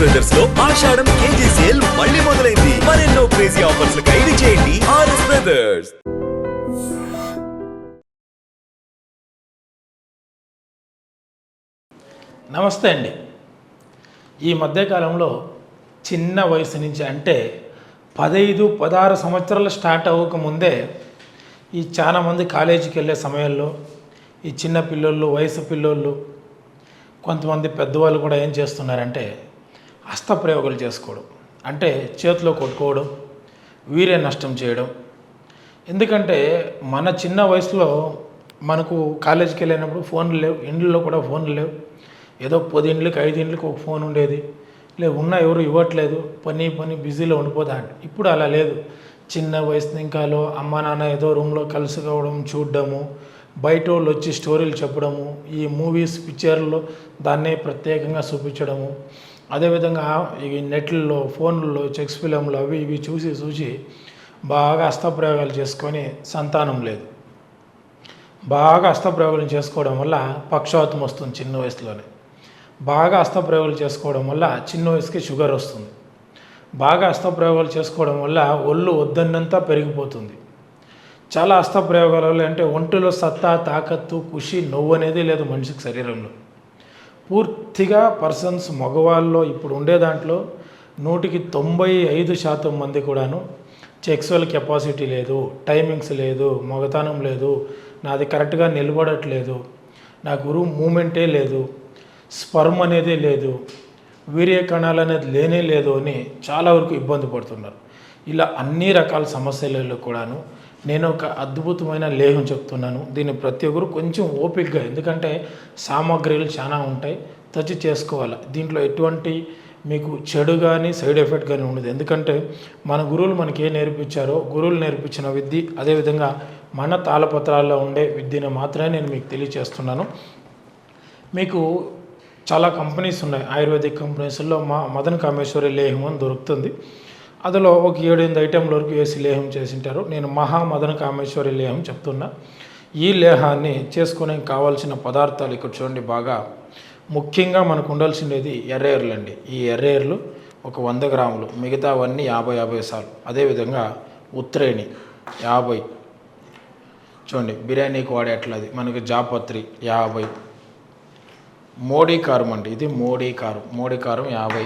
బ్రదర్స్లో ఆషాఢం KG sale మళ్ళీ మొదలైంది. మరెన్నో క్రేజీ ఆఫర్స్ ఖైదు చేయండి ఆర్ఎస్ బ్రదర్స్ నమస్తే అండి. ఈ మధ్యకాలంలో చిన్న వయసు నుంచి అంటే పదైదు పదహారు సంవత్సరాలు స్టార్ట్ అవ్వకముందే ఈ చాలామంది కాలేజీకి వెళ్ళే సమయంలో ఈ చిన్న పిల్లోళ్ళు వయసు పిల్లోళ్ళు కొంతమంది పెద్దవాళ్ళు కూడా ఏం చేస్తున్నారంటే హస్తప్రయోగాలు చేసుకోవడం. అంటే చేతిలో కొట్టుకోవడం వీరే నష్టం చేయడం. ఎందుకంటే మన చిన్న వయసులో మనకు కాలేజీకి వెళ్ళినప్పుడు ఫోన్లు లేవు ఇండ్లలో కూడా ఫోన్లు లేవు. ఏదో పది ఇండ్లకి ఐదు ఇండ్లకి ఒక ఫోన్ ఉండేది. లేదు ఉన్న ఎవరు ఇవ్వట్లేదు. పని పని బిజీలో ఉండిపోతా అంటే. ఇప్పుడు అలా లేదు. చిన్న వయసు ఇంకాలో అమ్మ నాన్న ఏదో రూమ్లో కలుసుకోవడం చూడడము. బయట వాళ్ళు వచ్చి స్టోరీలు చెప్పడము. ఈ మూవీస్ పిక్చర్లో దాన్నే ప్రత్యేకంగా చూపించడము. అదేవిధంగా ఈ నెట్లలో ఫోన్లలో చెక్స్ ఫిలంలు అవి ఇవి చూసి చూసి బాగా హస్తప్రయోగాలు చేసుకొని సంతానం లేదు. బాగా హస్తప్రయోగాలు చేసుకోవడం వల్ల పక్షవాతం వస్తుంది చిన్న వయసులోనే. బాగా హస్తప్రయోగాలు చేసుకోవడం వల్ల చిన్న వయసుకి షుగర్ వస్తుంది. బాగా హస్తప్రయోగాలు చేసుకోవడం వల్ల ఒళ్ళు వద్దన్నంతా పెరిగిపోతుంది. చాలా హస్తప్రయోగాల వల్ల అంటే ఒంటిలో సత్తా తాకత్తు ఖుషి నవ్వు అనేది లేదు మనిషికి శరీరంలో. పూర్తిగా పర్సన్స్ మగవాళ్ళలో ఇప్పుడు ఉండే దాంట్లో నూటికి తొంభై ఐదు శాతం మంది కూడాను సెక్సువల్ కెపాసిటీ లేదు టైమింగ్స్ లేదు మగతనం లేదు నాది కరెక్ట్గా నిలబడట్లేదు నా గురువు మూమెంటే లేదు స్పర్మ్ అనేది లేదు వీర్య కణాలు అనేది లేనే లేదు అని చాలా వరకు ఇబ్బంది పడుతున్నారు. ఇలా అన్ని రకాల సమస్యలలో కూడాను నేను ఒక అద్భుతమైన లేహం చెప్తున్నాను. దీన్ని ప్రతి ఒక్కరు కొంచెం ఓపిక్గా ఎందుకంటే సామాగ్రిలు చాలా ఉంటాయి తచ్చి చేసుకోవాలి. దీంట్లో ఎటువంటి మీకు చెడు కానీ సైడ్ ఎఫెక్ట్ కానీ ఉండదు. ఎందుకంటే మన గురువులు మనకి ఏ నేర్పించారో గురువులు నేర్పించిన విద్య అదేవిధంగా మన తాళపత్రాల్లో ఉండే విద్యను మాత్రమే నేను మీకు తెలియచేస్తున్నాను. మీకు చాలా కంపెనీస్ ఉన్నాయి. ఆయుర్వేదిక్ కంపెనీస్లో మా మదన్ కామేశ్వరి లేహం అని దొరుకుతుంది. అందులో ఒక ఏడెనిమిది ఐటెంల వరకు వేసి లేహం చేసింటారు. నేను మహా మదన కామేశ్వరి లేహం చెప్తున్నా. ఈ లేహాన్ని చేసుకునే కావాల్సిన పదార్థాలు ఇక్కడ చూడండి బాగా. ముఖ్యంగా మనకు ఉండాల్సిండేది ఎర్రేర్లు అండి. ఈ ఎర్రేర్లు ఒక వంద గ్రాములు మిగతావన్నీ యాభై యాభై సార్లు. అదేవిధంగా ఉత్రేణి యాభై. చూడండి బిర్యానీకి వాడే అట్లది. మనకి జాపత్రి యాభై. మోడీ కారం అండి. ఇది మోడీ కారం. మోడీ కారం యాభై.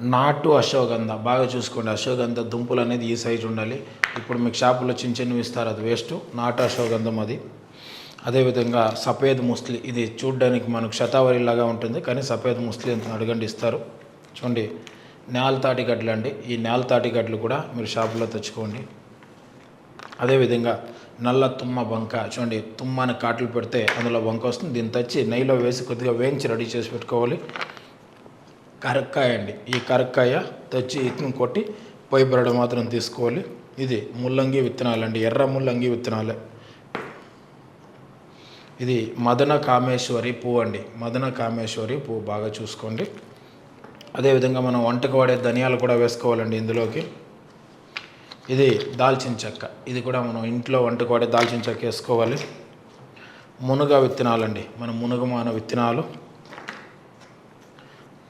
నాటు అశ్వగంధ బాగా చూసుకోండి. అశ్వగంధ దుంపలు అనేది ఈ సైజు ఉండాలి. ఇప్పుడు మీకు షాపులో చిన్న చిన్నవి ఇస్తారు. అది వేస్ట్ నాటు అశ్వగంధం అది. అదేవిధంగా సఫేద్ ముస్లి. ఇది చూడడానికి మనకు శతావరి లాగా ఉంటుంది. కానీ సఫేద్ ముస్లి అంత అడగండి ఇస్తారు. చూడండి. నేలతాటి తాటిగడ్డలు అండి. ఈ నేలతాటి తాటిగడ్డలు కూడా మీరు షాపులో తెచ్చుకోండి. అదేవిధంగా నల్ల తుమ్మ బంక. చూడండి. తుమ్మని కాట్లు పెడితే అందులో బంక వస్తుంది. దీన్ని తెచ్చి నెయ్యిలో వేసి కొద్దిగా వేయించి రెడీ చేసి పెట్టుకోవాలి. కరక్కాయ అండి. ఈ కరక్కాయ తెచ్చి ఇతను కొట్టి పొయ్యి బెరడు మాత్రం తీసుకోవాలి. ఇది ముల్లంగి విత్తనాలండి ఎర్ర ముల్లంగి విత్తనాలే. ఇది మదన కామేశ్వరి పువ్వు అండి. మదన కామేశ్వరి పువ్వు బాగా చూసుకోండి. అదేవిధంగా మనం వంటకు వాడే ధనియాలు కూడా వేసుకోవాలండి ఇందులోకి. ఇది దాల్చిన చెక్క. ఇది కూడా మనం ఇంట్లో వంటకు వాడే దాల్చిన చెక్క వేసుకోవాలి. మునగ విత్తనాలండి. మన మునగమాన విత్తనాలు.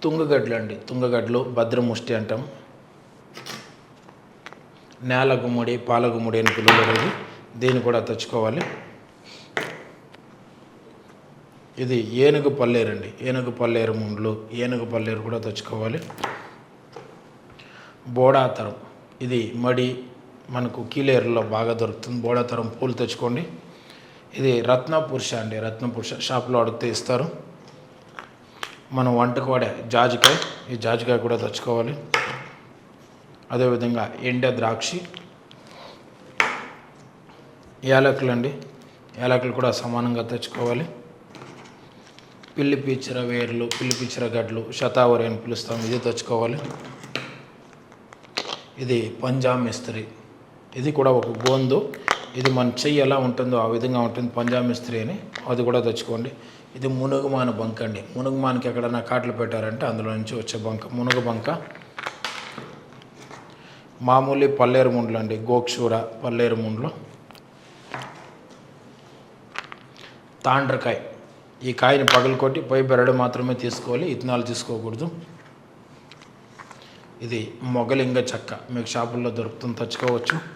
తుంగగడ్డలు అండి తుంగగడ్డలు భద్రముష్టి అంటాం. నేల గుమ్మడి పాల గుమ్మడి అని పిలువబడేది. దీన్ని కూడా తెచ్చుకోవాలి. ఇది ఏనుగు పల్లేరు అండి ఏనుగు పల్లేరు ముండ్లు ఏనుగు పల్లేరు కూడా తెచ్చుకోవాలి. బోడాతరం. ఇది మడి మనకు కీలేరులో బాగా దొరుకుతుంది. బోడాతరం పూలు తెచ్చుకోండి. ఇది రత్నపురుష అండి. రత్నపురుష షాప్లో అడిగితే ఇస్తారు. మనం వంటకు వాడే జాజికాయ ఈ జాజికాయ కూడా తెచ్చుకోవాలి. అదేవిధంగా ఎండ ద్రాక్షి యాలకులు అండి. యాలకులు కూడా సమానంగా తెచ్చుకోవాలి. పిల్లి పిచ్చర వేర్లు పిల్లి పిచ్చర గడ్లు శతావరి అని పిలుస్తాం ఇది తెచ్చుకోవాలి. ఇది పంజాబ్ మిస్త్రి ఇది కూడా ఒక గోందు. ఇది మన చెయ్యి ఎలా ఉంటుందో ఆ విధంగా ఉంటుంది పంజాబ్ మిస్త్రీ అని. అది కూడా తెచ్చుకోండి. ఇది మునుగుమాన బంక అండి. మునుగుమానికి ఎక్కడైనా కాట్లు పెట్టారంటే అందులో నుంచి వచ్చే బంక. మునుగు బంక. మామూలు పల్లేరు ముండ్లు అండి. గోక్షూర పల్లేరు ముండ్లు. తాండ్రకాయ. ఈ కాయని పగలకొట్టి పై బెరడు మాత్రమే తీసుకోవాలి. ఇథనాలు తీసుకోకూడదు. ఇది మొగలింగ చెక్క. మీకు షాపుల్లో దొరుకుతుంది. తెచ్చుకోవచ్చు.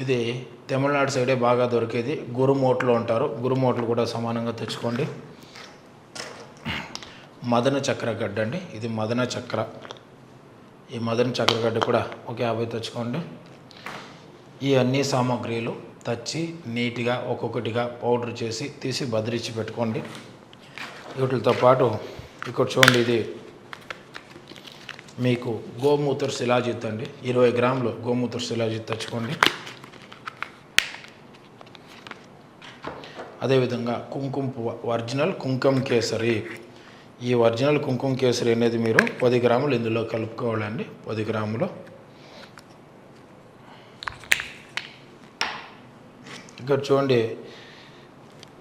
ఇది తమిళనాడు సైడే బాగా దొరికేది. గురుమోట్లు అంటారు. గురుమోట్లు కూడా సమానంగా తెచ్చుకోండి. మదన చక్ర గడ్డ అండి. ఇది మదన చక్ర. ఈ మదన చక్రగడ్డ కూడా ఒక యాభై తెచ్చుకోండి. ఈ అన్ని సామాగ్రిలు తెచ్చి నీట్గా ఒక్కొక్కటిగా పౌడర్ చేసి తీసి భద్రించి పెట్టుకోండి. వీటితో పాటు ఇక్కడ చూడండి ఇది మీకు గోమూత్ర శిలాజిత్ అండి. ఇరవై గ్రాములు గోమూత్ర శిలాజిత్ తెచ్చుకోండి. అదేవిధంగా కుంకుమ పువ్వు ఒరిజినల్ కుంకుమ కేసరి. ఈ ఒరిజినల్ కుంకుమ కేసరి అనేది మీరు పది గ్రాములు ఇందులో కలుపుకోవాలండి. పది గ్రాములు. ఇక్కడ చూడండి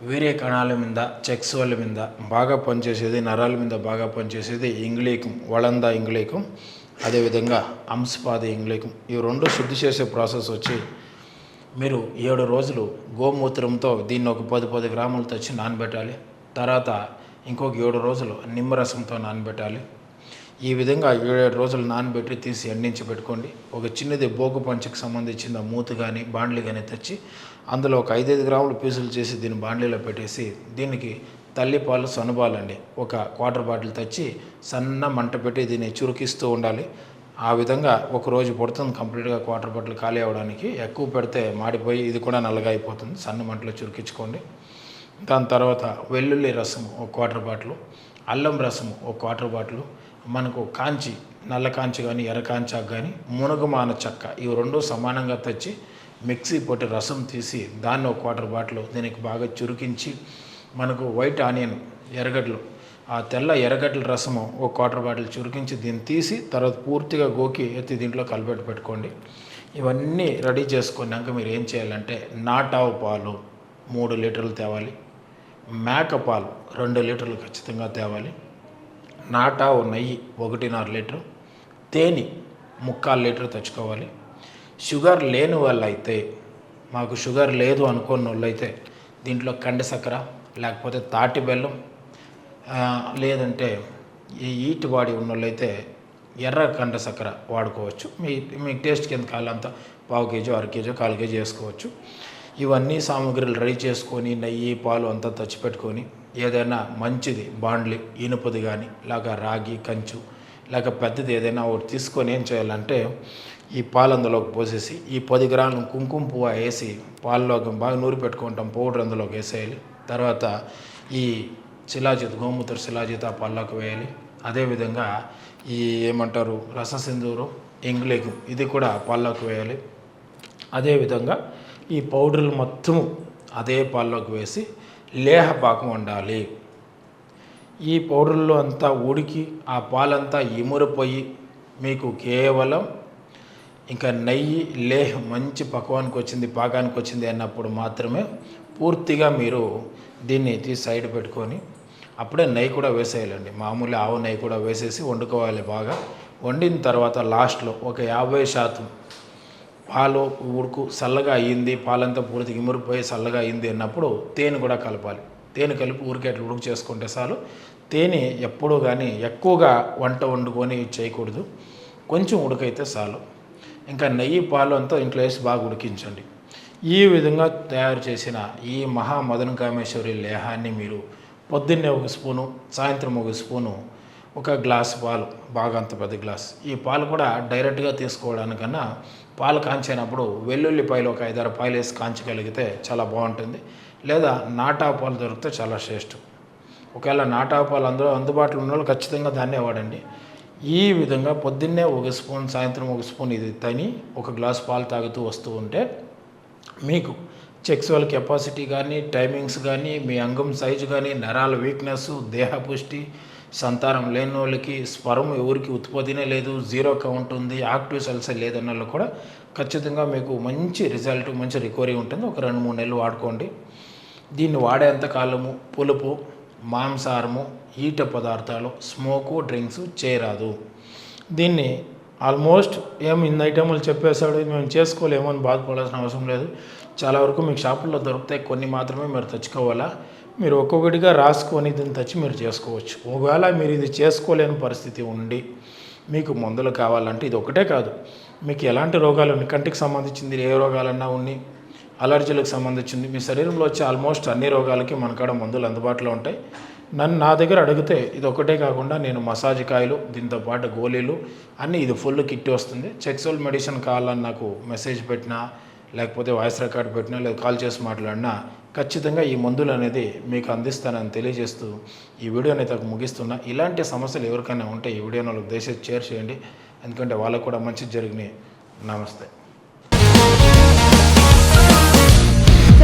వీర్య కణాల మీద చెక్స్ వాళ్ళ మీద బాగా పనిచేసేది నరాల మీద బాగా పనిచేసేది ఇంగ్లీకం వళంద ఇంగ్లీకం అదేవిధంగా అంశపాద ఇంగ్లీకం. ఈ రెండు శుద్ధి చేసే ప్రాసెస్ వచ్చి మీరు ఏడు రోజులు గోమూత్రంతో దీన్ని ఒక పది పది గ్రాములు తెచ్చి నానబెట్టాలి. తర్వాత ఇంకొక ఏడు రోజులు నిమ్మరసంతో నానబెట్టాలి. ఈ విధంగా ఏడేడు రోజులు నానబెట్టి తీసి ఎండించి పెట్టుకోండి. ఒక చిన్నది బోగు పంచకు సంబంధించిన మూత కానీ బాండ్లీ కానీ తెచ్చి అందులో ఒక ఐదైదు గ్రాములు పీసులు చేసి దీన్ని బాండ్లీలో పెట్టేసి దీనికి తల్లిపాలు సనుబాలండి ఒక క్వార్టర్ బాటిల్ తెచ్చి సన్న మంట పెట్టి దీన్ని చురుకిస్తూ ఉండాలి. ఆ విధంగా ఒక రోజు పడుతుంది కంప్లీట్గా క్వార్టర్ బాటిల్ ఖాళీ అవ్వడానికి. ఎక్కువ పెడితే మాడిపోయి ఇది కూడా నల్లగా అయిపోతుంది. సన్న మంటలో చురికించుకోండి. దాని తర్వాత వెల్లుల్లి రసం ఒక క్వార్టర్ బాటిల్ అల్లం రసం ఒక క్వార్టర్ బాటిల్ మనకు కాంచి నల్ల కాంచి కానీ ఎర్ర కాంచాకు కానీ మునగమాన చెక్క ఇవి రెండు సమానంగా తెచ్చి మిక్సీ పొట్టి రసం తీసి దాన్ని ఒక క్వార్టర్ బాటిల్ దీనికి బాగా చురికించి మనకు వైట్ ఆనియన్ ఎర్రగడ్డలు ఆ తెల్ల ఎర్రగడ్డల రసము ఒక క్వార్టర్ బాటిల్ చురికించి దీన్ని తీసి తర్వాత పూర్తిగా గోకి ఎత్తి దీంట్లో కలిపెట్టి పెట్టుకోండి. ఇవన్నీ రెడీ చేసుకున్నాక మీరు ఏం చేయాలంటే నాటావు పాలు మూడు లీటర్లు తేవాలి. మేక పాలు రెండు లీటర్లు ఖచ్చితంగా తేవాలి. నాటావు నెయ్యి ఒకటిన్నర లీటరు. తేనె ముక్కాలు లీటర్ తెచ్చుకోవాలి. షుగర్ లేని వాళ్ళైతే మాకు షుగర్ లేదు అనుకున్న వాళ్ళైతే దీంట్లో కండ సక్కర లేకపోతే తాటి బెల్లం లేదంటే ఈ ఈటి బాడీ ఉన్నోళ్ళైతే ఎర్ర కండ చక్కెర వాడుకోవచ్చు. మీ మీకు టేస్ట్ కింద కాలంతా పావు కేజీ అర కేజీ కాలు కేజీ వేసుకోవచ్చు. ఇవన్నీ సామాగ్రిలు రెడీ చేసుకొని నెయ్యి పాలు అంతా తెచ్చిపెట్టుకొని ఏదైనా మంచిది బాండ్లి ఇనుపది కానీ లేక రాగి కంచు లేక పెద్దది ఏదైనా ఒకటి తీసుకొని ఏం చేయాలంటే ఈ పాలు అందులోకి పోసేసి ఈ పది గ్రాములు కుంకుమ పువ్వు వేసి పాలలోకి బాగా నూరి పెట్టుకుంటాం పౌడర్ అందులోకి వేసేయాలి. తర్వాత ఈ శిలాజిత్ గోమూత్ర శిలాజిత్ ఆ పళ్ళకు వేయాలి. అదేవిధంగా ఈ ఏమంటారు రససింధూరు ఇంగ్లీకు ఇది కూడా పళ్ళకు వేయాలి. అదేవిధంగా ఈ పౌడర్లు మొత్తము అదే పాల్లోకి వేసి లేహపాకం వండాలి. ఈ పౌడర్లో అంతా ఉడికి ఆ పాలంతా ఇమురిపోయి మీకు కేవలం ఇంకా నెయ్యి లేహ్ మంచి పక్వానికి వచ్చింది పాకానికి వచ్చింది అన్నప్పుడు మాత్రమే పూర్తిగా మీరు దీన్ని తీసి సైడ్ పెట్టుకొని అప్పుడే నెయ్యి కూడా వేసేయాలండి. మామూలు ఆవు నెయ్యి కూడా వేసేసి వండుకోవాలి బాగా. వండిన తర్వాత లాస్ట్లో ఒక యాభై శాతం పాలు ఉడుకు చల్లగా అయ్యింది పాలంతా పూర్తి ఇమురిపోయి చల్లగా అయ్యింది అన్నప్పుడు తేనె కూడా కలపాలి. తేనె కలిపి ఊరికే అట్లా ఉడుకు చేసుకుంటే చాలు. తేనె ఎప్పుడూ కానీ ఎక్కువగా వంట వండుకొని చేయకూడదు. కొంచెం ఉడకైతే చాలు. ఇంకా నెయ్యి పాలు అంతా ఇంట్లో వేసి బాగా ఉడికించండి. ఈ విధంగా తయారు చేసిన ఈ మహామదన కామేశ్వరి లేహాన్ని మీరు పొద్దున్నే ఒక స్పూను సాయంత్రం ఒక స్పూను ఒక గ్లాస్ పాలు బాగా అంత పెద్ద గ్లాస్. ఈ పాలు కూడా డైరెక్ట్గా తీసుకోవడానికన్నా పాలు కాంచినప్పుడు వెల్లుల్లిపాయలు ఒక ఐదారు పాయలు వేసి కాంచగలిగితే చాలా బాగుంటుంది. లేదా నాటా పాలు దొరికితే చాలా శ్రేష్టం ఒకవేళ నాటా పాలు అందులో అందుబాటులో ఉన్న వాళ్ళు ఖచ్చితంగా దాన్నే వాడండి. ఈ విధంగా పొద్దున్నే ఒక స్పూన్ సాయంత్రం ఒక స్పూన్ ఇది తని ఒక గ్లాస్ పాలు తాగుతూ వస్తూ ఉంటే మీకు సెక్సువల్ కెపాసిటీ కానీ టైమింగ్స్ కానీ మీ అంగం సైజు కానీ నరాల వీక్నెస్ దేహ పుష్టి సంతానం లేని వాళ్ళకి స్పరం ఎవరికి ఉత్పత్తినే లేదు జీరో కౌంట్ ఉంది యాక్టివ్ సెల్స్ లేదన్న వాళ్ళు కూడా ఖచ్చితంగా మీకు మంచి రిజల్ట్ మంచి రికవరీ ఉంటుంది. ఒక రెండు మూడు నెలలు వాడుకోండి. దీన్ని వాడేంత కాలము? పులుపు మాంసాహారము ఈట పదార్థాలు స్మోకు డ్రింక్స్ చేయరాదు దీన్ని ఆల్మోస్ట్ ఏం ఇన్ని ఐటములు చెప్పేశాడు మేము చేసుకోలేమో అని బాధపడాల్సిన అవసరం లేదు. చాలా వరకు మీకు షాపుల్లో దొరుకుతాయి కొన్ని మాత్రమే మీరు తెచ్చుకోవాలా. మీరు ఒక్కొక్కటిగా రాసుకొని దీన్ని తెచ్చి మీరు చేసుకోవచ్చు. ఒకవేళ మీరు ఇది చేసుకోలేని పరిస్థితి ఉండి మీకు మందులు కావాలంటే ఇది ఒకటే కాదు. మీకు ఎలాంటి రోగాలు ఉన్నాయి? కంటికి సంబంధించింది ఏ రోగాలన్నా ఉన్నాయి అలర్జీలకు సంబంధించింది. మీ శరీరంలో వచ్చే ఆల్మోస్ట్ అన్ని రోగాలకి మనకాడ మందులు అందుబాటులో ఉంటాయి. నన్ను నా దగ్గర అడిగితే ఇది ఒకటే కాకుండా నేను మసాజ్ కాయలు దీంతో పాటు గోళీలు అన్నీ ఇది ఫుల్ కిట్ వస్తుంది. సెక్సువల్ మెడిసిన్ కావాలని నాకు మెసేజ్ పెట్టినా లేకపోతే వాయిస్ రికార్డ్ పెట్టినా లేదా కాల్ చేసి మాట్లాడినా ఖచ్చితంగా ఈ మందులు అనేది మీకు అందిస్తానని తెలియజేస్తూ ఈ వీడియోని అయితే ముగిస్తున్నా. ఇలాంటి సమస్యలు ఎవరికైనా ఉంటే ఈ వీడియోని వాళ్ళకి దయచేసి షేర్ చేయండి. ఎందుకంటే వాళ్ళకు కూడా మంచి జరిగినాయి. నమస్తే.